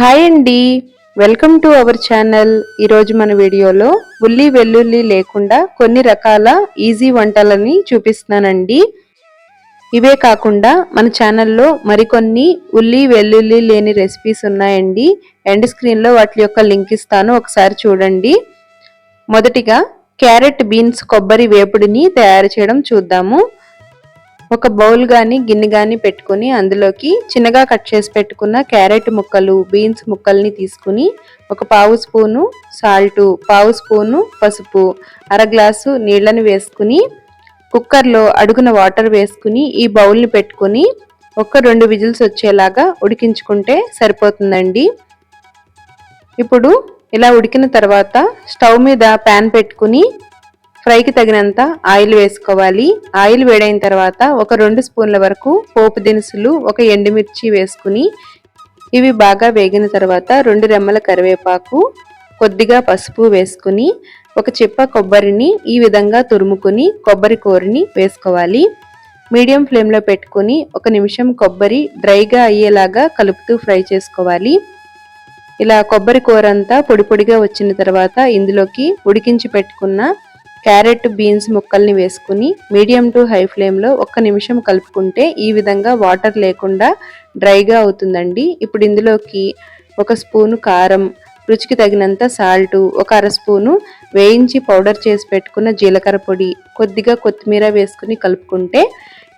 Hi అండి. Welcome to our channel. ఈరోజు మన వీడియోలో ఉల్లి వెల్లుల్లి లేకుండా కొన్ని రకాల ఈజీ వంటలని చూపిస్తున్నానండి. ఇవే కాకుండా మన ఛానల్లో మరికొన్ని ఉల్లి వెల్లుల్లి లేని రెసిపీస్ ఉన్నాయండి. ఎండ్ స్క్రీన్లో వాటి యొక్క లింక్ ఇస్తాను. ఒకసారి చూడండి. మొదటిగా క్యారెట్ బీన్స్ కొబ్బరి వేపుడిని తయారు చేయడం చూద్దాము. ఒక బౌల్ కానీ గిన్నె కానీ పెట్టుకుని అందులోకి చిన్నగా కట్ చేసి పెట్టుకున్న క్యారెట్ ముక్కలు బీన్స్ ముక్కల్ని తీసుకుని ఒక పావు స్పూను సాల్టు పావు స్పూను పసుపు అర గ్లాసు నీళ్ళని వేసుకుని కుక్కర్లో అడుగున వాటర్ వేసుకుని ఈ బౌల్ని పెట్టుకుని ఒక రెండు విజిల్స్ వచ్చేలాగా ఉడికించుకుంటే సరిపోతుందండి. ఇప్పుడు ఇలా ఉడికిన తర్వాత స్టవ్ మీద ప్యాన్ పెట్టుకుని ఫ్రైకి తగినంత ఆయిల్ వేసుకోవాలి. ఆయిల్ వేడైన తర్వాత ఒక రెండు స్పూన్ల వరకు పోపు దినుసులు ఒక ఎండుమిర్చి వేసుకుని ఇవి బాగా వేగిన తర్వాత రెండు రెమ్మల కరివేపాకు కొద్దిగా పసుపు వేసుకుని ఒక చిప్ప కొబ్బరిని ఈ విధంగా తురుముకుని కొబ్బరి కూరని వేసుకోవాలి. మీడియం ఫ్లేమ్లో పెట్టుకుని ఒక నిమిషం కొబ్బరి డ్రైగా అయ్యేలాగా కలుపుతూ ఫ్రై చేసుకోవాలి. ఇలా కొబ్బరి కూర అంతా పొడి పొడిగా వచ్చిన తర్వాత ఇందులోకి ఉడికించి పెట్టుకున్న క్యారెట్ బీన్స్ ముక్కల్ని వేసుకుని మీడియం టు హై ఫ్లేమ్లో ఒక్క నిమిషం కలుపుకుంటే ఈ విధంగా వాటర్ లేకుండా డ్రైగా అవుతుందండి. ఇప్పుడు ఇందులోకి ఒక స్పూను కారం రుచికి తగినంత సాల్ట్ ఒక అర స్పూను వేయించి పౌడర్ చేసి పెట్టుకున్న జీలకర్ర పొడి కొద్దిగా కొత్తిమీర వేసుకుని కలుపుకుంటే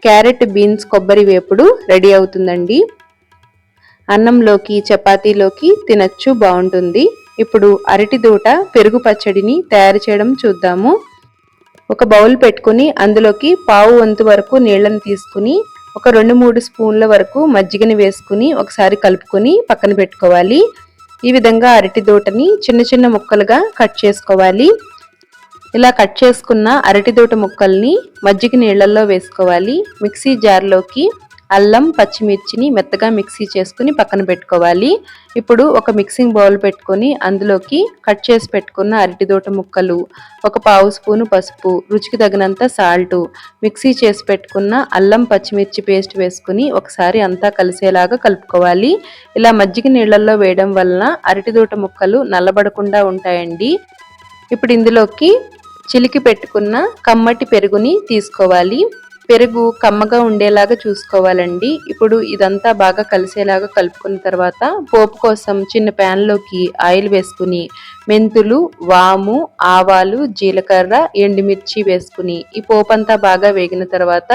క్యారెట్ బీన్స్ కొబ్బరి వేపుడు రెడీ అవుతుందండి. అన్నంలోకి చపాతీలోకి తినచ్చు బాగుంటుంది. ఇప్పుడు అరటి దూట పెరుగు పచ్చడిని తయారు చేయడం చూద్దాము. ఒక బౌల్ పెట్టుకుని అందులోకి పావు వంతు వరకు నీళ్ళను తీసుకుని ఒక రెండు మూడు స్పూన్ల వరకు మజ్జిగని వేసుకుని ఒకసారి కలుపుకొని పక్కన పెట్టుకోవాలి. ఈ విధంగా అరటి దూటని చిన్న చిన్న ముక్కలుగా కట్ చేసుకోవాలి. ఇలా కట్ చేసుకున్న అరటి దూట ముక్కల్ని మజ్జిగ నీళ్ళల్లో వేసుకోవాలి. మిక్సీ జార్లోకి అల్లం పచ్చిమిర్చిని మెత్తగా మిక్సీ చేసుకుని పక్కన పెట్టుకోవాలి. ఇప్పుడు ఒక మిక్సింగ్ బౌల్ పెట్టుకొని అందులోకి కట్ చేసి పెట్టుకున్న అరటిదోట ముక్కలు ఒక పావు స్పూను పసుపు రుచికి తగినంత సాల్టు మిక్సీ చేసి పెట్టుకున్న అల్లం పచ్చిమిర్చి పేస్ట్ వేసుకుని ఒకసారి అంతా కలిసేలాగా కలుపుకోవాలి. ఇలా మజ్జిగ నీళ్ళల్లో వేయడం వలన అరటిదోట ముక్కలు నల్లబడకుండా ఉంటాయండి. ఇప్పుడు ఇందులోకి చిలికి పెట్టుకున్న కమ్మటి పెరుగుని తీసుకోవాలి. పెరుగు కమ్మగా ఉండేలాగా చూసుకోవాలండి. ఇప్పుడు ఇదంతా బాగా కలిసేలాగా కలుపుకున్న తర్వాత పోపు కోసం చిన్న ప్యాన్లోకి ఆయిల్ వేసుకుని మెంతులు వాము ఆవాలు జీలకర్ర ఎండుమిర్చి వేసుకుని ఈ పోపు అంతా బాగా వేగిన తర్వాత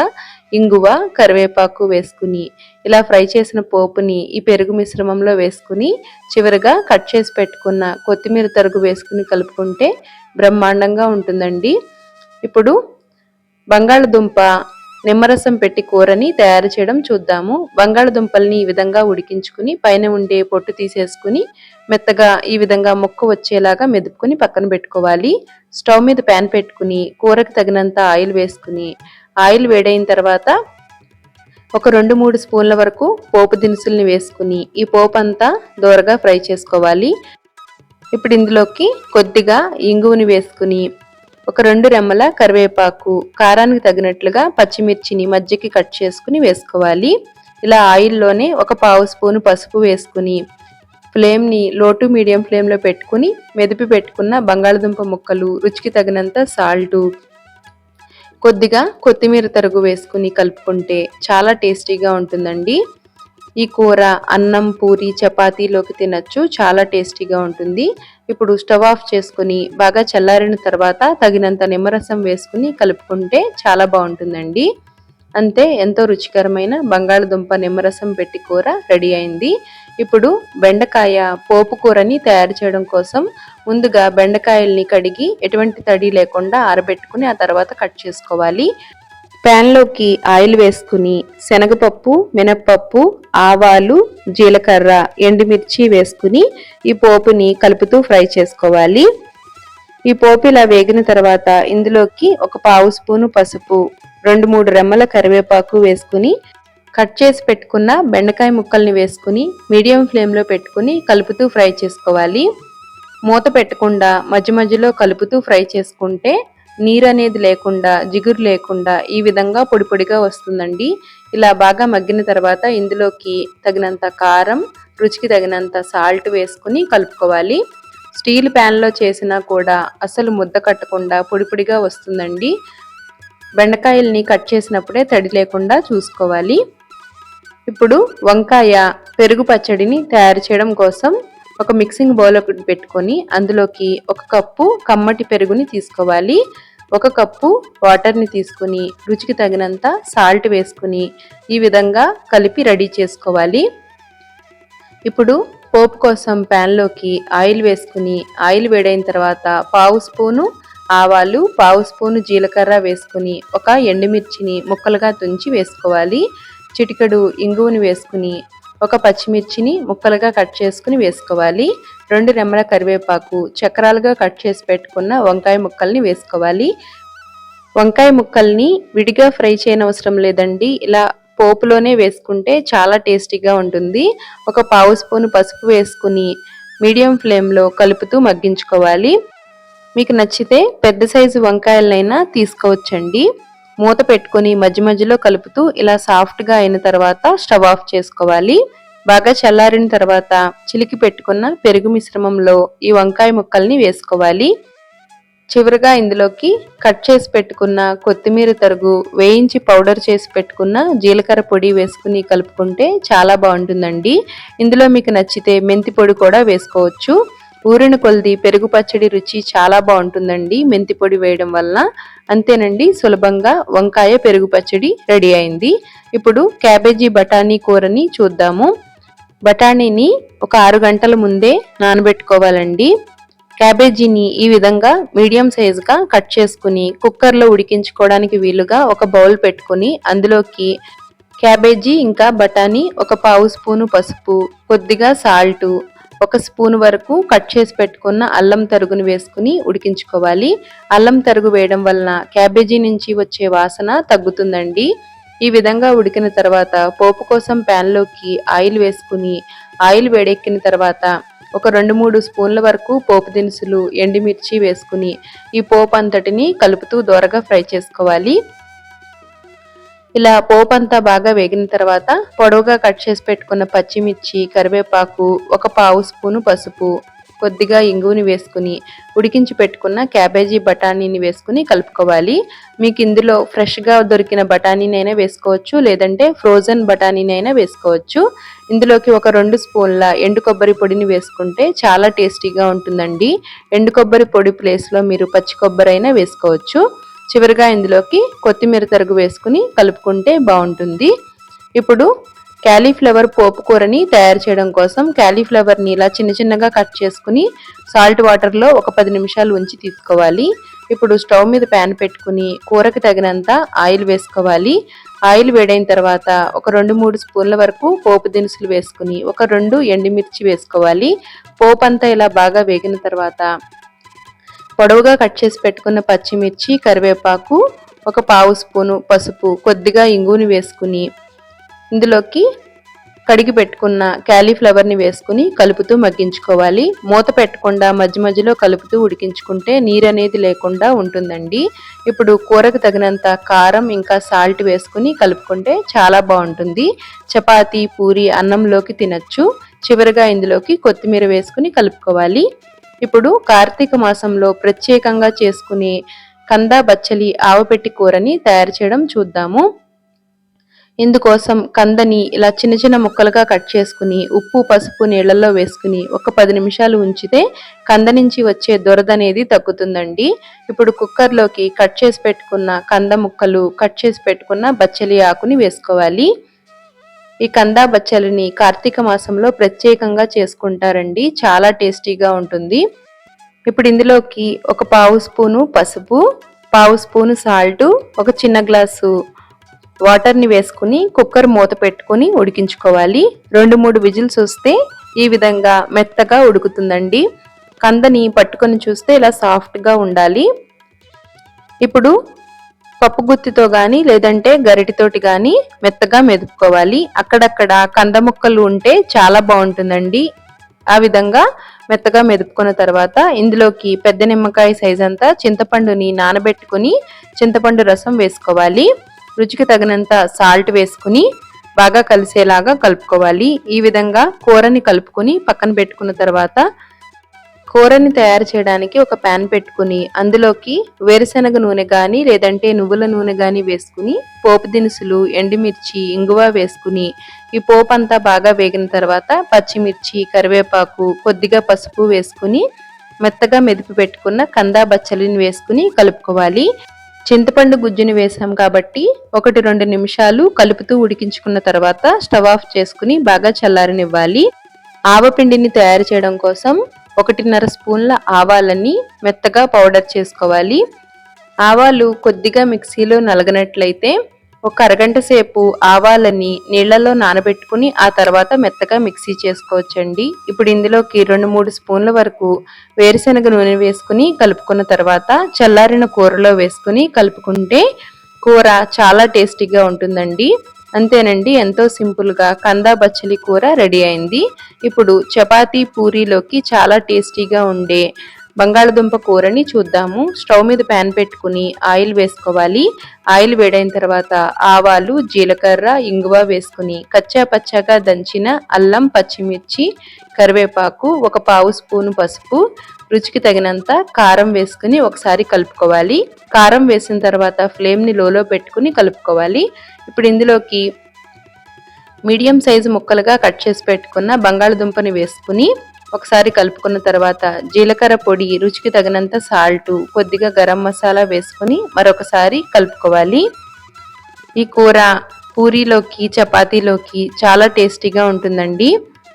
ఇంగువ కరివేపాకు వేసుకుని ఇలా ఫ్రై చేసిన పోపుని ఈ పెరుగు మిశ్రమంలో వేసుకుని చివరిగా కట్ చేసి పెట్టుకున్న కొత్తిమీర తరుగు వేసుకుని కలుపుకుంటే బ్రహ్మాండంగా ఉంటుందండి. ఇప్పుడు బంగాళదుంప నిమ్మరసం పెట్టి కూరని తయారు చేయడం చూద్దాము. బంగాళదుంపల్ని ఈ విధంగా ఉడికించుకుని పైన ఉండే పొట్టు తీసేసుకుని మెత్తగా ఈ విధంగా మొక్క వచ్చేలాగా మెదుపుకుని పక్కన పెట్టుకోవాలి. స్టవ్ మీద ప్యాన్ పెట్టుకుని కూరకి తగినంత ఆయిల్ వేసుకుని ఆయిల్ వేడైన తర్వాత ఒక రెండు మూడు స్పూన్ల వరకు పోపు దినుసుల్ని వేసుకుని ఈ పోపు అంతా దూరగా ఫ్రై చేసుకోవాలి. ఇప్పుడు ఇందులోకి కొద్దిగా ఇంగువని వేసుకుని ఒక రెండు రెమ్మల కరివేపాకు కారానికి తగినట్లుగా పచ్చిమిర్చిని మధ్యకి కట్ చేసుకుని వేసుకోవాలి. ఇలా ఆయిల్లోనే ఒక పావు స్పూను పసుపు వేసుకుని ఫ్లేమ్ని లో టు మీడియం ఫ్లేమ్లో పెట్టుకుని మెదిపి పెట్టుకున్న బంగాళదుంప ముక్కలు రుచికి తగినంత సాల్టు కొద్దిగా కొత్తిమీర తరుగు వేసుకుని కలుపుకుంటే చాలా టేస్టీగా ఉంటుందండి. ఈ కూర అన్నం పూరి చపాతీలోకి తినచ్చు చాలా టేస్టీగా ఉంటుంది. ఇప్పుడు స్టవ్ ఆఫ్ చేసుకుని బాగా చల్లారిన తర్వాత తగినంత నిమ్మరసం వేసుకుని కలుపుకుంటే చాలా బాగుంటుందండి. అంతే ఎంతో రుచికరమైన బంగాళదుంప నిమ్మరసం పెట్టి కూర రెడీ అయింది. ఇప్పుడు బెండకాయ పోపు కూరని తయారు చేయడం కోసం ముందుగా బెండకాయల్ని కడిగి ఎటువంటి తడి లేకుండా ఆరబెట్టుకుని ఆ తర్వాత కట్ చేసుకోవాలి. ప్యాన్లోకి ఆయిల్ వేసుకుని శనగపప్పు మినప్పప్పు ఆవాలు జీలకర్ర ఎండుమిర్చి వేసుకుని ఈ పోపుని కలుపుతూ ఫ్రై చేసుకోవాలి. ఈ పోపు ఇలా వేగిన తర్వాత ఇందులోకి ఒక పావు స్పూను పసుపు రెండు మూడు రెమ్మల కరివేపాకు వేసుకుని కట్ చేసి పెట్టుకున్న బెండకాయ ముక్కల్ని వేసుకుని మీడియం ఫ్లేమ్లో పెట్టుకుని కలుపుతూ ఫ్రై చేసుకోవాలి. మూత పెట్టకుండా మధ్య మధ్యలో కలుపుతూ ఫ్రై చేసుకుంటే నీరు అనేది లేకుండా జిగురు లేకుండా ఈ విధంగా పొడి పొడిగా వస్తుందండి. ఇలా బాగా మగ్గిన తర్వాత ఇందులోకి తగినంత కారం రుచికి తగినంత సాల్ట్ వేసుకుని కలుపుకోవాలి. స్టీల్ ప్యాన్లో చేసినా కూడా అసలు ముద్ద కట్టకుండా పొడి పొడిగా వస్తుందండి. బెండకాయల్ని కట్ చేసినప్పుడే తడి లేకుండా చూసుకోవాలి. ఇప్పుడు వంకాయ పెరుగు పచ్చడిని తయారు చేయడం కోసం ఒక మిక్సింగ్ బౌల్ ఒకటి పెట్టుకొని అందులోకి ఒక కప్పు కమ్మటి పెరుగుని తీసుకోవాలి. ఒక కప్పు వాటర్ని తీసుకుని రుచికి తగినంత సాల్ట్ వేసుకుని ఈ విధంగా కలిపి రెడీ చేసుకోవాలి. ఇప్పుడు పోపు కోసం ప్యాన్లోకి ఆయిల్ వేసుకుని ఆయిల్ వేడైన తర్వాత పావు స్పూను ఆవాలు పావు స్పూను జీలకర్ర వేసుకుని ఒక ఎండుమిర్చిని ముక్కలుగా తుంచి వేసుకోవాలి. చిటికడు ఇంగువని వేసుకుని ఒక పచ్చిమిర్చిని ముక్కలుగా కట్ చేసుకుని వేసుకోవాలి. రెండు రెమ్మల కరివేపాకు చక్రాలుగా కట్ చేసి పెట్టుకున్న వంకాయ ముక్కల్ని వేసుకోవాలి. వంకాయ ముక్కల్ని విడిగా ఫ్రై చేయనవసరం లేదండి. ఇలా పోపులోనే వేసుకుంటే చాలా టేస్టీగా ఉంటుంది. ఒక పావు స్పూన్ పసుపు వేసుకుని మీడియం ఫ్లేమ్లో కలుపుతూ మగ్గించుకోవాలి. మీకు నచ్చితే పెద్ద సైజు వంకాయలనైనా తీసుకోవచ్చండి. మూత పెట్టుకొని మధ్య మధ్యలో కలుపుతూ ఇలా సాఫ్ట్గా అయిన తర్వాత స్టవ్ ఆఫ్ చేసుకోవాలి. బాగా చల్లారిన తర్వాత చిలికి పెట్టుకున్న పెరుగు మిశ్రమంలో ఈ వంకాయ ముక్కల్ని వేసుకోవాలి. చివరిగా ఇందులోకి కట్ చేసి పెట్టుకున్న కొత్తిమీర తరుగు వేయించి పౌడర్ చేసి పెట్టుకున్న జీలకర్ర పొడి వేసుకుని కలుపుకుంటే చాలా బాగుంటుందండి. ఇందులో మీకు నచ్చితే మెంతి పొడి కూడా వేసుకోవచ్చు. ఊరిన కొలిది పెరుగు పచ్చడి రుచి చాలా బాగుంటుందండి. మెంతి పొడి వేయడం వల్ల అంతేనండి సులభంగా వంకాయ పెరుగు పచ్చడి రెడీ అయింది. ఇప్పుడు క్యాబేజీ బఠానీ కూరని చూద్దాము. బఠానీని ఒక ఆరు గంటల ముందే నానబెట్టుకోవాలండి. క్యాబేజీని ఈ విధంగా మీడియం సైజుగా కట్ చేసుకుని కుక్కర్లో ఉడికించుకోవడానికి వీలుగా ఒక బౌల్ పెట్టుకుని అందులోకి క్యాబేజీ ఇంకా బఠానీ ఒక పావు స్పూను పసుపు కొద్దిగా సాల్టు ఒక స్పూన్ వరకు కట్ చేసి పెట్టుకున్న అల్లం తరుగును వేసుకుని ఉడికించుకోవాలి. అల్లం తరుగు వేయడం వలన క్యాబేజీ నుంచి వచ్చే వాసన తగ్గుతుందండి. ఈ విధంగా ఉడికిన తర్వాత పోపు కోసం ప్యాన్లోకి ఆయిల్ వేసుకుని ఆయిల్ వేడెక్కిన తర్వాత ఒక రెండు మూడు స్పూన్ల వరకు పోపు దినుసులు ఎండుమిర్చి వేసుకుని ఈ పోపు అంతటిని కలుపుతూ దోరగా ఫ్రై చేసుకోవాలి. ఇలా పోపు అంతా బాగా వేగిన తర్వాత పొడవుగా కట్ చేసి పెట్టుకున్న పచ్చిమిర్చి కరివేపాకు ఒక పావు స్పూను పసుపు కొద్దిగా ఇంగువని వేసుకుని ఉడికించి పెట్టుకున్న క్యాబేజీ బఠానీని వేసుకుని కలుపుకోవాలి. మీకు ఇందులో ఫ్రెష్గా దొరికిన బఠానీనైనా వేసుకోవచ్చు లేదంటే ఫ్రోజన్ బఠానీనైనా వేసుకోవచ్చు. ఇందులోకి ఒక రెండు స్పూన్ల ఎండు కొబ్బరి పొడిని వేసుకుంటే చాలా టేస్టీగా ఉంటుందండి. ఎండు కొబ్బరి పొడి ప్లేస్లో మీరు పచ్చి కొబ్బరి అయినా వేసుకోవచ్చు. చివరిగా ఇందులోకి కొత్తిమీర తరుగు వేసుకుని కలుపుకుంటే బాగుంటుంది. ఇప్పుడు క్యాలీఫ్లవర్ పోపు కూరని తయారు చేయడం కోసం క్యాలీఫ్లవర్ని ఇలా చిన్న చిన్నగా కట్ చేసుకుని సాల్ట్ వాటర్లో ఒక పది నిమిషాలు ఉంచి తీసుకోవాలి. ఇప్పుడు స్టవ్ మీద ప్యాన్ పెట్టుకుని కూరకి తగినంత ఆయిల్ వేసుకోవాలి. ఆయిల్ వేడైన తర్వాత ఒక రెండు మూడు స్పూన్ల వరకు పోపు దినుసులు వేసుకుని ఒక రెండు ఎండుమిర్చి వేసుకోవాలి. పోపు అంతా ఇలా బాగా వేగిన తర్వాత పొడవుగా కట్ చేసి పెట్టుకున్న పచ్చిమిర్చి కరివేపాకు ఒక పావు స్పూను పసుపు కొద్దిగా ఇంగుని వేసుకుని ఇందులోకి కడిగి పెట్టుకున్న క్యాలీఫ్లవర్ని వేసుకుని కలుపుతూ మగ్గించుకోవాలి. మూత పెట్టకుండా మధ్య మధ్యలో కలుపుతూ ఉడికించుకుంటే నీరు అనేది లేకుండా ఉంటుందండి. ఇప్పుడు కూరకు తగినంత కారం ఇంకా సాల్ట్ వేసుకుని కలుపుకుంటే చాలా బాగుంటుంది. చపాతీ పూరి అన్నంలోకి తినచ్చు. చివరిగా ఇందులోకి కొత్తిమీర వేసుకుని కలుపుకోవాలి. ఇప్పుడు కార్తీక మాసంలో ప్రత్యేకంగా చేసుకునే కందా బచ్చలి ఆవపెట్టి కూరని తయారు చేయడం చూద్దాము. ఇందుకోసం కందని ఇలా చిన్న చిన్న ముక్కలుగా కట్ చేసుకుని ఉప్పు పసుపు నీళ్ళల్లో వేసుకుని ఒక పది నిమిషాలు ఉంచితే కంద నుంచి వచ్చే దురద అనేది తగ్గుతుందండి. ఇప్పుడు కుక్కర్లోకి కట్ చేసి పెట్టుకున్న కంద ముక్కలు కట్ చేసి పెట్టుకున్న బచ్చలి ఆకుని వేసుకోవాలి. ఈ కందా బచ్చలిని కార్తీక మాసంలో ప్రత్యేకంగా చేసుకుంటారండి. చాలా టేస్టీగా ఉంటుంది. ఇప్పుడు ఇందులోకి ఒక పావు స్పూను పసుపు పావు స్పూను సాల్ట్ ఒక చిన్న గ్లాసు వాటర్ని వేసుకుని కుక్కర్ మూత పెట్టుకుని ఉడికించుకోవాలి. రెండు మూడు విజిల్స్ వస్తే ఈ విధంగా మెత్తగా ఉడుకుతుందండి. కందని పట్టుకొని చూస్తే ఇలా సాఫ్ట్గా ఉండాలి. ఇప్పుడు పప్పు గుత్తితో కానీ లేదంటే గరిటితోటి కానీ మెత్తగా మెదుపుకోవాలి. అక్కడక్కడ కంద ముక్కలు ఉంటే చాలా బాగుంటుందండి. ఆ విధంగా మెత్తగా మెదుపుకున్న తర్వాత ఇందులోకి పెద్ద నిమ్మకాయ సైజ్ అంతా చింతపండుని నానబెట్టుకుని చింతపండు రసం వేసుకోవాలి. రుచికి తగినంత సాల్ట్ వేసుకుని బాగా కలిసేలాగా కలుపుకోవాలి. ఈ విధంగా కూరని కలుపుకొని పక్కన పెట్టుకున్న తర్వాత కూరని తయారు చేయడానికి ఒక ప్యాన్ పెట్టుకుని అందులోకి వేరుశనగ నూనె కానీ లేదంటే నువ్వుల నూనె కానీ వేసుకుని పోపు దినుసులు ఎండుమిర్చి ఇంగువ వేసుకుని ఈ పోపు అంతా బాగా వేగిన తర్వాత పచ్చిమిర్చి కరివేపాకు కొద్దిగా పసుపు వేసుకుని మెత్తగా మెదిపి పెట్టుకున్న కందా బచ్చలిని వేసుకుని కలుపుకోవాలి. చింతపండు గుజ్జుని వేసాం కాబట్టి ఒకటి రెండు నిమిషాలు కలుపుతూ ఉడికించుకున్న తర్వాత స్టవ్ ఆఫ్ చేసుకుని బాగా చల్లారనివ్వాలి. ఆవపిండిని తయారు చేయడం కోసం ఒకటిన్నర స్పూన్ల ఆవాలని మెత్తగా పౌడర్ చేసుకోవాలి. ఆవాలు కొద్దిగా మిక్సీలో నలగనట్లయితే ఒక అరగంట సేపు ఆవాలని నీళ్ళలో నానబెట్టుకుని ఆ తర్వాత మెత్తగా మిక్సీ చేసుకోవచ్చండి. ఇప్పుడు ఇందులోకి రెండు మూడు స్పూన్ల వరకు వేరుశనగ నూనె వేసుకుని కలుపుకున్న తర్వాత చల్లారిన కూరలో వేసుకుని కలుపుకుంటే కూర చాలా టేస్టీగా ఉంటుందండి. అంతేనండి ఎంతో సింపుల్గా కందా బచ్చలి కూర రెడీ అయింది. ఇప్పుడు చపాతీ పూరీలోకి చాలా టేస్టీగా ఉండే బంగాళదుంప కూరని చూద్దాము. స్టవ్ మీద ప్యాన్ పెట్టుకుని ఆయిల్ వేసుకోవాలి. ఆయిల్ వేడైన తర్వాత ఆవాలు జీలకర్ర ఇంగువ వేసుకుని కచ్చా పచ్చాగా దంచిన అల్లం పచ్చిమిర్చి కరివేపాకు ఒక పావు స్పూను పసుపు రుచికి తగినంత కారం వేసుకుని ఒకసారి కలుపుకోవాలి. కారం వేసిన తర్వాత ఫ్లేమ్ని లోలో పెట్టుకుని కలుపుకోవాలి. ఇప్పుడు ఇందులోకి మీడియం సైజు ముక్కలుగా కట్ చేసి పెట్టుకున్న బంగాళదుంపని వేసుకుని ఒకసారి కలుపుకున్న తర్వాత జీలకర్ర పొడి రుచికి తగినంత సాల్ట్ కొద్దిగా గరం మసాలా వేసుకుని మరొకసారి కలుపుకోవాలి. ఈ కూర పూరీలోకి చపాతీలోకి చాలా టేస్టీగా ఉంటుందండి.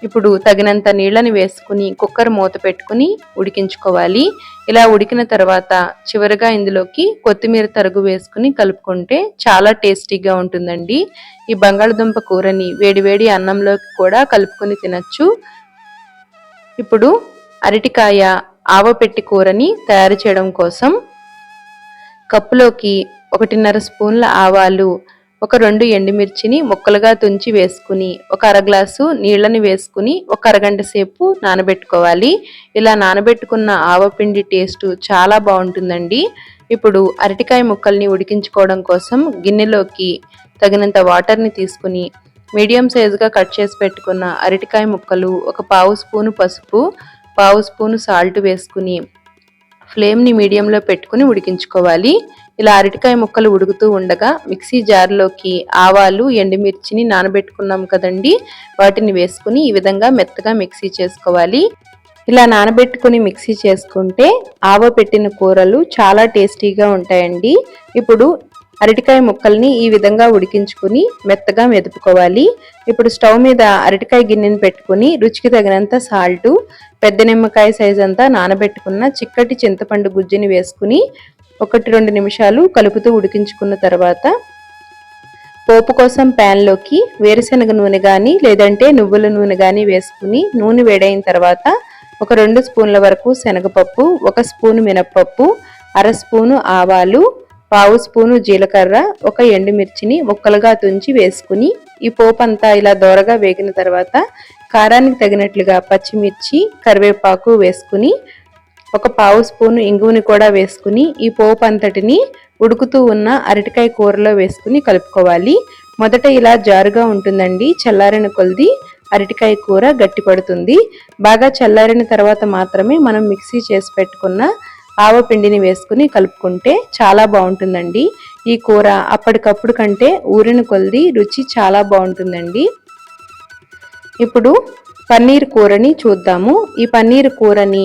ఇప్పుడు తగినంత నీళ్ళని వేసుకుని కుక్కర్ మూత పెట్టుకుని ఉడికించుకోవాలి. ఇలా ఉడికిన తర్వాత చివరిగా ఇందులోకి కొత్తిమీర తరుగు వేసుకుని కలుపుకుంటే చాలా టేస్టీగా ఉంటుందండి. ఈ బంగాళదుంప కూరని వేడివేడి అన్నంలోకి కూడా కలుపుకొని తినచ్చు. ఇప్పుడు అరటికాయ ఆవపెట్టి కూరని తయారు చేయడం కోసం కప్పులోకి ఒకటిన్నర స్పూన్ల ఆవాలు ఒక రెండు ఎండుమిర్చిని ముక్కలుగా తుంచి వేసుకుని ఒక అర గ్లాసు నీళ్ళని వేసుకుని ఒక అరగంట సేపు నానబెట్టుకోవాలి. ఇలా నానబెట్టుకున్న ఆవపిండి టేస్ట్ చాలా బాగుంటుందండి. ఇప్పుడు అరటికాయ ముక్కల్ని ఉడికించుకోవడం కోసం గిన్నెలోకి తగినంత వాటర్ని తీసుకుని మీడియం సైజుగా కట్ చేసి పెట్టుకున్న అరటికాయ ముక్కలు ఒక పావు స్పూను పసుపు పావు స్పూను సాల్ట్ వేసుకుని ఫ్లేమ్ని మీడియంలో పెట్టుకుని ఉడికించుకోవాలి. ఇలా అరటికాయ ముక్కలు ఉడుకుతూ ఉండగా మిక్సీ జార్లోకి ఆవాలు ఎండుమిర్చిని నానబెట్టుకున్నాం కదండి. వాటిని వేసుకుని ఈ విధంగా మెత్తగా మిక్సీ చేసుకోవాలి. ఇలా నానబెట్టుకుని మిక్సీ చేసుకుంటే ఆవ పెట్టిన కూరలు చాలా టేస్టీగా ఉంటాయండి. ఇప్పుడు అరటికాయ ముక్కల్ని ఈ విధంగా ఉడికించుకుని మెత్తగా మెదుపుకోవాలి. ఇప్పుడు స్టవ్ మీద అరటికాయ గిన్నెని పెట్టుకుని రుచికి తగినంత సాల్టు పెద్ద నిమ్మకాయ సైజ్ అంతా నానబెట్టుకున్న చిక్కటి చింతపండు గుజ్జుని వేసుకుని ఒకటి రెండు నిమిషాలు కలుపుతూ ఉడికించుకున్న తర్వాత పోపు కోసం ప్యాన్లోకి వేరుశనగ నూనె కానీ లేదంటే నువ్వుల నూనె కానీ వేసుకుని నూనె వేడైన తర్వాత ఒక రెండు స్పూన్ల వరకు శనగపప్పు ఒక స్పూను మినప్పప్పు అర స్పూను ఆవాలు పావు స్పూను జీలకర్ర ఒక ఎండుమిర్చిని ముక్కలుగా తుంచి వేసుకుని ఈ పోపు అంతా ఇలా దోరగా వేగిన తర్వాత కారానికి తగినట్లుగా పచ్చిమిర్చి కరివేపాకు వేసుకుని ఒక పావు స్పూను ఇంగువని కూడా వేసుకుని ఈ పోపు అంతటిని ఉడుకుతూ ఉన్న అరటికాయ కూరలో వేసుకుని కలుపుకోవాలి. మొదట ఇలా జారుగా ఉంటుందండి. చల్లారిన కొలిది అరటికాయ కూర గట్టిపడుతుంది. బాగా చల్లారిన తర్వాత మాత్రమే మనం మిక్సీ చేసి పెట్టుకున్న ఆవపిండిని వేసుకుని కలుపుకుంటే చాలా బాగుంటుందండి. ఈ కూర అప్పటికప్పుడు కంటే ఊరిన కొలిది రుచి చాలా బాగుంటుందండి. ఇప్పుడు పన్నీర్ కూరని చూద్దాము. ఈ పన్నీర్ కూరని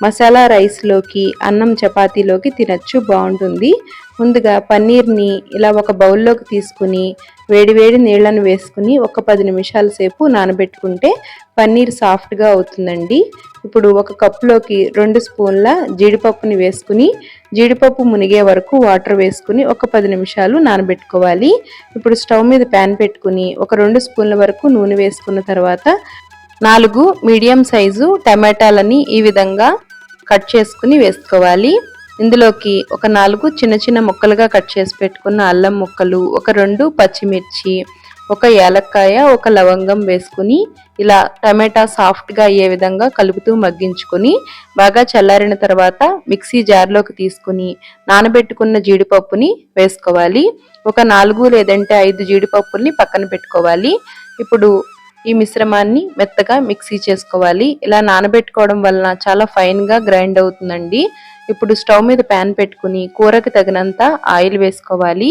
మసాలా రైస్లోకి అన్నం చపాతీలోకి తినచ్చు బాగుంటుంది ముందుగా పన్నీర్ని ఇలా ఒక బౌల్లోకి తీసుకుని వేడివేడి నీళ్ళను వేసుకుని ఒక పది నిమిషాల సేపు నానబెట్టుకుంటే పన్నీర్ సాఫ్ట్గా అవుతుందండి. ఇప్పుడు ఒక కప్లోకి రెండు స్పూన్ల జీడిపప్పుని వేసుకుని జీడిపప్పు మునిగే వరకు వాటర్ వేసుకుని ఒక పది నిమిషాలు నానబెట్టుకోవాలి. ఇప్పుడు స్టవ్ మీద ప్యాన్ పెట్టుకుని ఒక రెండు స్పూన్ల వరకు నూనె వేసుకున్న తర్వాత నాలుగు మీడియం సైజు టమాటాలని ఈ విధంగా కట్ చేసుకుని వేసుకోవాలి. ఇందులోకి ఒక నాలుగు చిన్న చిన్న ముక్కలుగా కట్ చేసి పెట్టుకున్న అల్లం ముక్కలు ఒక రెండు పచ్చిమిర్చి ఒక ఏలక్కాయ ఒక లవంగం వేసుకుని ఇలా టమాటా సాఫ్ట్గా అయ్యే విధంగా కలుపుతూ మగ్గించుకొని బాగా చల్లారిన తర్వాత మిక్సీ జార్లోకి తీసుకుని నానబెట్టుకున్న జీడిపప్పుని వేసుకోవాలి. ఒక నాలుగు లేదంటే ఐదు జీడిపప్పుల్ని పక్కన పెట్టుకోవాలి. ఇప్పుడు ఈ మిశ్రమాన్ని మెత్తగా మిక్సీ చేసుకోవాలి. ఇలా నానబెట్టుకోవడం వలన చాలా ఫైన్గా గ్రైండ్ అవుతుందండి. ఇప్పుడు స్టవ్ మీద ప్యాన్ పెట్టుకుని కూరకు తగినంత ఆయిల్ వేసుకోవాలి.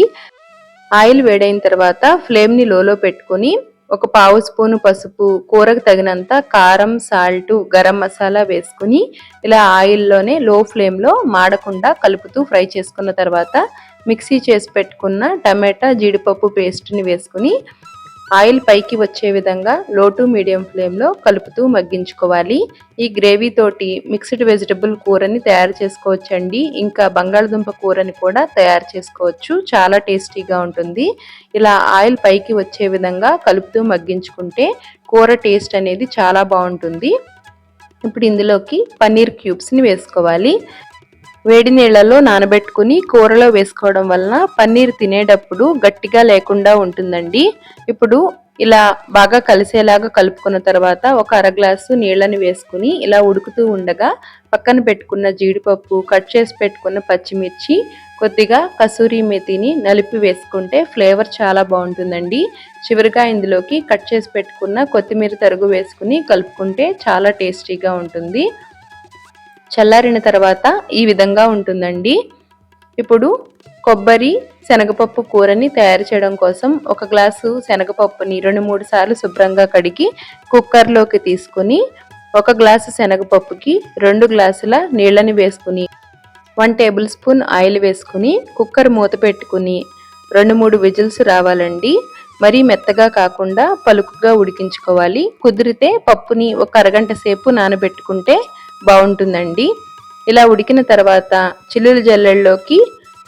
ఆయిల్ వేడైన తర్వాత ఫ్లేమ్ని లోలో పెట్టుకుని ఒక పావు స్పూను పసుపు కూరకు తగినంత కారం సాల్ట్ గరం మసాలా వేసుకుని ఇలా ఆయిల్లోనే లో ఫ్లేమ్లో మాడకుండా కలుపుతూ ఫ్రై చేసుకున్న తర్వాత మిక్సీ చేసి పెట్టుకున్న టమాటా జీడిపప్పు పేస్ట్ని వేసుకుని ఆయిల్ పైకి వచ్చే విధంగా లో టు మీడియం ఫ్లేమ్లో కలుపుతూ మగ్గించుకోవాలి. ఈ గ్రేవీ తోటి మిక్స్డ్ వెజిటబుల్ కూరని తయారు చేసుకోవచ్చండి. ఇంకా బంగాళదుంప కూరని కూడా తయారు చేసుకోవచ్చు. చాలా టేస్టీగా ఉంటుంది. ఇలా ఆయిల్ పైకి వచ్చే విధంగా కలుపుతూ మగ్గించుకుంటే కూర టేస్ట్ అనేది చాలా బాగుంటుంది. ఇప్పుడు ఇందులోకి పన్నీర్ క్యూబ్స్ని వేసుకోవాలి. వేడి నీళ్ళలో నానబెట్టుకుని కూరలో వేసుకోవడం వలన పన్నీర్ తినేటప్పుడు గట్టిగా లేకుండా ఉంటుందండి. ఇప్పుడు ఇలా బాగా కలిసేలాగా కలుపుకున్న తర్వాత ఒక అర గ్లాసు నీళ్ళని వేసుకుని ఇలా ఉడుకుతూ ఉండగా పక్కన పెట్టుకున్న జీడిపప్పు కట్ చేసి పెట్టుకున్న పచ్చిమిర్చి కొద్దిగా కసూరి మెతిని నలిపి వేసుకుంటే ఫ్లేవర్ చాలా బాగుంటుందండి. చివరిగా ఇందులోకి కట్ చేసి పెట్టుకున్న కొత్తిమీర తరుగు వేసుకుని కలుపుకుంటే చాలా టేస్టీగా ఉంటుంది. చల్లారిన తర్వాత ఈ విధంగా ఉంటుందండి. ఇప్పుడు కొబ్బరి శనగపప్పు కూరని తయారు చేయడం కోసం ఒక గ్లాసు శనగపప్పుని రెండు మూడు సార్లు శుభ్రంగా కడిగి కుక్కర్లోకి తీసుకుని ఒక గ్లాసు శనగపప్పుకి రెండు గ్లాసుల నీళ్ళని వేసుకుని వన్ టేబుల్ స్పూన్ ఆయిల్ వేసుకుని కుక్కర్ మూత పెట్టుకుని రెండు మూడు విజిల్స్ రావాలండి. మరీ మెత్తగా కాకుండా పలుకుగా ఉడికించుకోవాలి. కుదిరితే పప్పుని ఒక అరగంట సేపు నానబెట్టుకుంటే బాగుంటుందండి. ఇలా ఉడికిన తర్వాత చిల్లుల జల్లెల్లోకి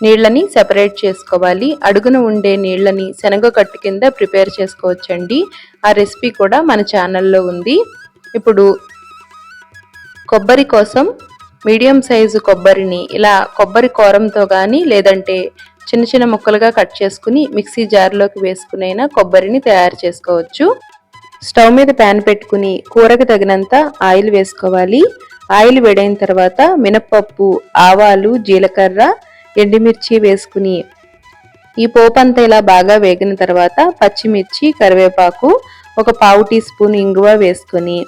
నీళ్ళని సెపరేట్ చేసుకోవాలి. అడుగున ఉండే నీళ్ళని శనగ కట్టు కింద ప్రిపేర్ చేసుకోవచ్చండి. ఆ రెసిపీ కూడా మన ఛానల్లో ఉంది. ఇప్పుడు కొబ్బరి కోసం మీడియం సైజు కొబ్బరిని ఇలా కొబ్బరి కోరంతో కానీ లేదంటే చిన్న చిన్న ముక్కలుగా కట్ చేసుకుని మిక్సీ జార్లోకి వేసుకునైనా కొబ్బరిని తయారు చేసుకోవచ్చు. స్టవ్ మీద ప్యాన్ పెట్టుకుని కూరకు తగినంత ఆయిల్ వేసుకోవాలి. ఆయిల్ వేడైన తర్వాత మినప్పప్పు ఆవాలు జీలకర్ర ఎండుమిర్చి వేసుకుని ఈ పోపు అంతా ఇలా బాగా వేగిన తర్వాత పచ్చిమిర్చి కరివేపాకు ఒక పావు టీ స్పూన్ ఇంగువ వేసుకొని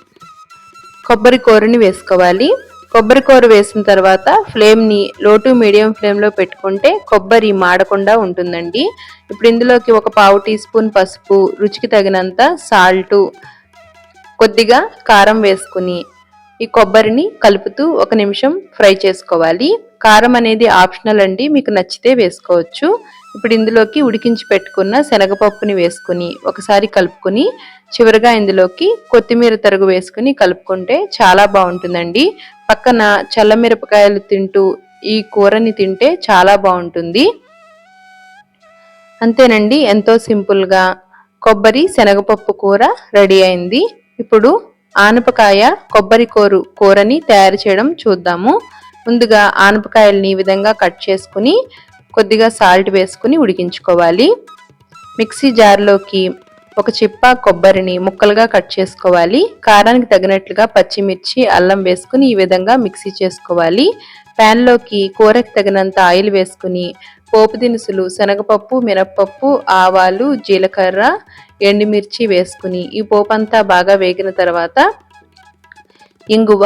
కొబ్బరి కూరని వేసుకోవాలి. కొబ్బరి కూర వేసిన తర్వాత ఫ్లేమ్ని లో టు మీడియం ఫ్లేమ్లో పెట్టుకుంటే కొబ్బరి మాడకుండా ఉంటుందండి. ఇప్పుడు ఇందులోకి ఒక పావు టీ స్పూన్ పసుపు రుచికి తగినంత సాల్టు కొద్దిగా కారం వేసుకుని ఈ కొబ్బరిని కలుపుతూ ఒక నిమిషం ఫ్రై చేసుకోవాలి. కారం అనేది ఆప్షనల్ అండి మీకు నచ్చితే వేసుకోవచ్చు. ఇప్పుడు ఇందులోకి ఉడికించి పెట్టుకున్న శనగపప్పుని వేసుకుని ఒకసారి కలుపుకొని చివరిగా ఇందులోకి కొత్తిమీర తరుగు వేసుకుని కలుపుకుంటే చాలా బాగుంటుందండి. పక్కన చల్లమిరపకాయలు తింటూ ఈ కూరని తింటే చాలా బాగుంటుంది. అంతేనండి ఎంతో సింపుల్గా కొబ్బరి శనగపప్పు కూర రెడీ అయింది. ఇప్పుడు ఆనపకాయ కొబ్బరి కోరు కూరని తయారు చేయడం చూద్దాము. ముందుగా ఆనపకాయలని ఈ విధంగా కట్ చేసుకుని కొద్దిగా సాల్ట్ వేసుకుని ఉడికించుకోవాలి. మిక్సీ జార్లోకి ఒక చిప్ప కొబ్బరిని ముక్కలుగా కట్ చేసుకోవాలి. కారానికి తగినట్లుగా పచ్చిమిర్చి అల్లం వేసుకుని ఈ విధంగా మిక్సీ చేసుకోవాలి. ప్యాన్లోకి కూరకు తగినంత ఆయిల్ వేసుకుని పోపు దినుసులు శనగపప్పు మినప్పప్పు ఆవాలు జీలకర్ర ఎండుమిర్చి వేసుకుని ఈ పోపు అంతా బాగా వేగిన తర్వాత ఇంగువ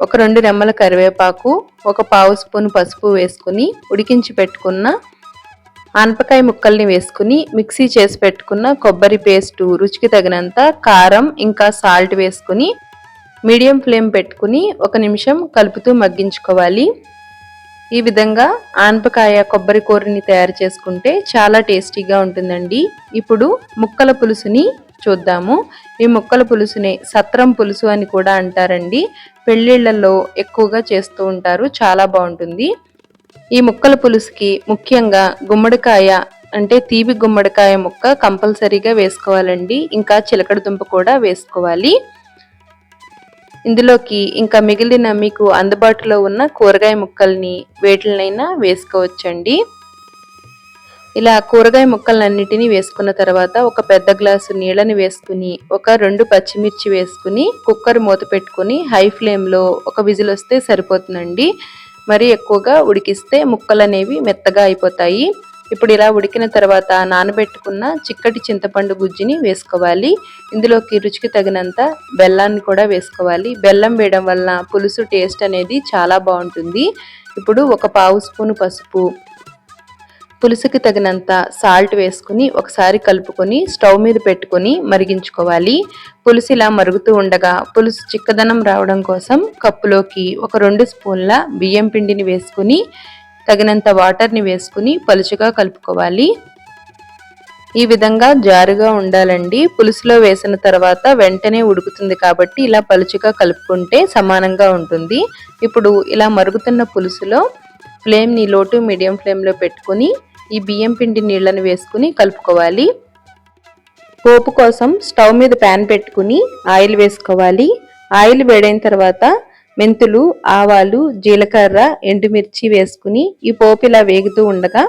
ఒక రెండు రెమ్మల కరివేపాకు ఒక పావు స్పూన్ పసుపు వేసుకుని ఉడికించి పెట్టుకున్న ఆనపకాయ ముక్కల్ని వేసుకుని మిక్సీ చేసి పెట్టుకున్న కొబ్బరి పేస్టు రుచికి తగినంత కారం ఇంకా సాల్ట్ వేసుకుని మీడియం ఫ్లేమ్ పెట్టుకుని ఒక నిమిషం కలుపుతూ మగ్గించుకోవాలి. ఈ విధంగా ఆనపకాయ కొబ్బరి కూరని తయారు చేసుకుంటే చాలా టేస్టీగా ఉంటుందండి. ఇప్పుడు ముక్కల పులుసుని చూద్దాము. ఈ ముక్కల పులుసుని సత్రం పులుసు అని కూడా అంటారండి. పెళ్ళిళ్ళల్లో ఎక్కువగా చేస్తూ ఉంటారు. చాలా బాగుంటుంది. ఈ ముక్కల పులుసుకి ముఖ్యంగా గుమ్మడికాయ అంటే తీపి గుమ్మడికాయ ముక్క కంపల్సరీగా వేసుకోవాలండి. ఇంకా చిలకడ దుంప కూడా వేసుకోవాలి. ఇందులోకి ఇంకా మిగిలిన మీకు అందుబాటులో ఉన్న కూరగాయ ముక్కల్ని వేటినైనా వేసుకోవచ్చండి. ఇలా కూరగాయ ముక్కలన్నిటినీ వేసుకున్న తర్వాత ఒక పెద్ద గ్లాసు నీళ్ళని వేసుకుని ఒక రెండు పచ్చిమిర్చి వేసుకుని కుక్కర్ మూత పెట్టుకుని హై ఫ్లేమ్లో ఒక విజిల్ వస్తే సరిపోతుందండి. మరి ఎక్కువగా ఉడికిస్తే ముక్కలు అనేవి మెత్తగా అయిపోతాయి. ఇప్పుడు ఇలా ఉడికిన తర్వాత నానబెట్టుకున్న చిక్కటి చింతపండు గుజ్జిని వేసుకోవాలి. ఇందులోకి రుచికి తగినంత బెల్లాన్ని కూడా వేసుకోవాలి. బెల్లం వేయడం వల్ల పులుసు టేస్ట్ అనేది చాలా బాగుంటుంది. ఇప్పుడు ఒక పావు స్పూను పసుపు పులుసుకి తగినంత సాల్ట్ వేసుకుని ఒకసారి కలుపుకొని స్టవ్ మీద పెట్టుకొని మరిగించుకోవాలి. పులుసు ఇలా మరుగుతూ ఉండగా పులుసు చిక్కదనం రావడం కోసం కప్పులోకి ఒక రెండు స్పూన్ల బియ్యం పిండిని వేసుకుని తగినంత వాటర్ని వేసుకుని పలుచగా కలుపుకోవాలి. ఈ విధంగా జారుగా ఉండాలండి. పులుసులో వేసిన తర్వాత వెంటనే ఉడుకుతుంది కాబట్టి ఇలా పలుచగా కలుపుకుంటే సమానంగా ఉంటుంది. ఇప్పుడు ఇలా మరుగుతున్న పులుసులో ఫ్లేమ్ని లో టు మీడియం ఫ్లేమ్లో పెట్టుకుని ఈ బియ్యం పిండి నీళ్ళని వేసుకుని కలుపుకోవాలి. పోపు కోసం స్టవ్ మీద ప్యాన్ పెట్టుకుని ఆయిల్ వేసుకోవాలి. ఆయిల్ వేడైన తర్వాత మెంతులు ఆవాలు జీలకర్ర ఎండుమిర్చి వేసుకుని ఈ పోపు ఇలా వేగుతూ ఉండగా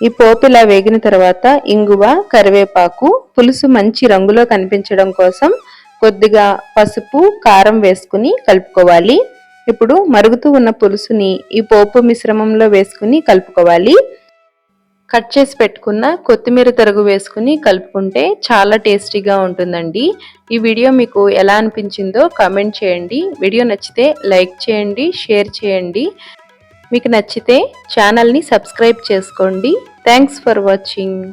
ఈ పోపు ఇలా వేగిన తర్వాత ఇంగువ కరివేపాకు పులుసు మంచి రంగులో కనిపించడం కోసం కొద్దిగా పసుపు కారం వేసుకుని కలుపుకోవాలి. ఇప్పుడు మరుగుతూ ఉన్న పులుసుని ఈ పోపు మిశ్రమంలో వేసుకుని కలుపుకోవాలి. కట్ చేసి పెట్టుకున్న కొత్తిమీర తరుగు వేసుకుని కలుపుకుంటే చాలా టేస్టీగా ఉంటుందండి. ఈ వీడియో మీకు ఎలా అనిపించిందో కామెంట్ చేయండి. వీడియో నచ్చితే లైక్ చేయండి షేర్ చేయండి. మీకు నచ్చితే ఛానల్ని సబ్స్క్రైబ్ చేసుకోండి. Thanks for watching.